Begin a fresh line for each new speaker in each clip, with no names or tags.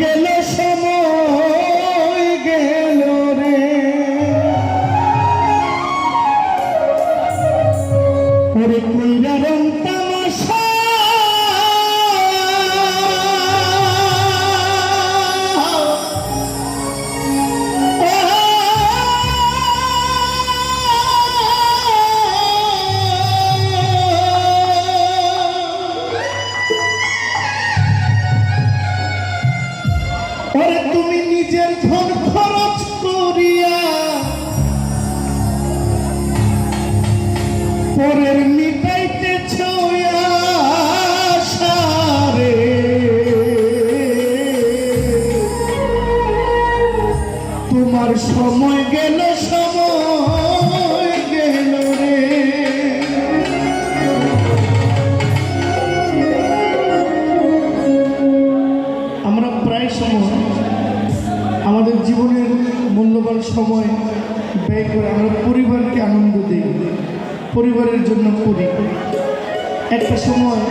গেলে সে পরিবারের জন্য করি। একটা সময়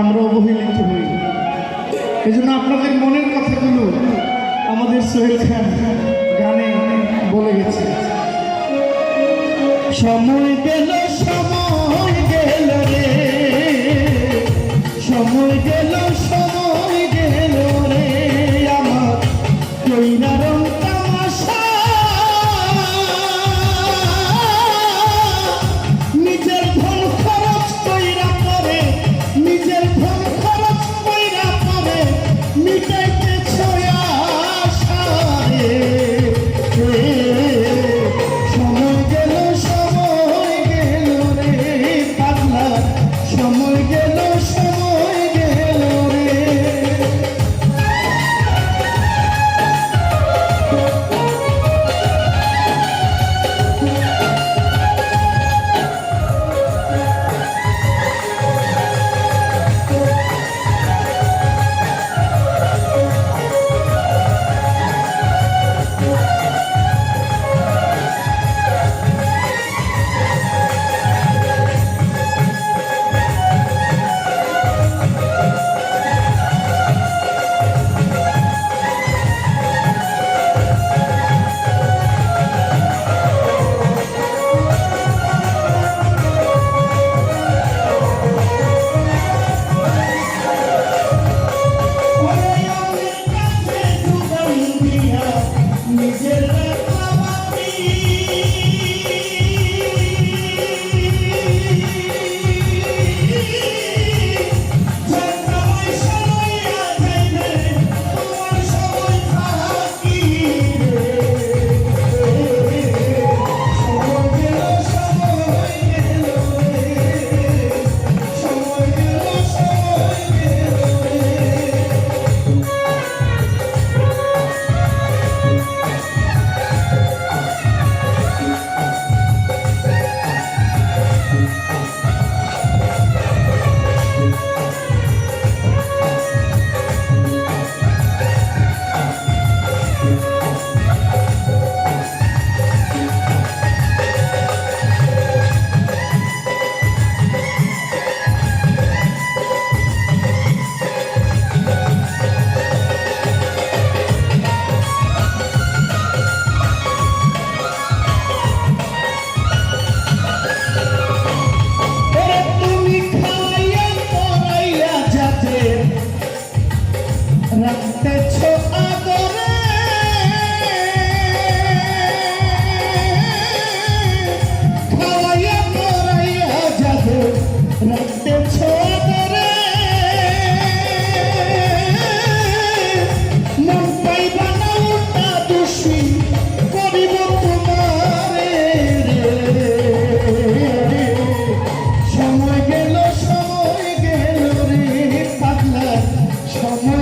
আমরা অবহেলিত হই। জন্য আপনাদের মনের কথাগুলো আমাদের সোহেল খান গানে বলে গেছে। সময় গেল সময়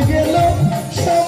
গেল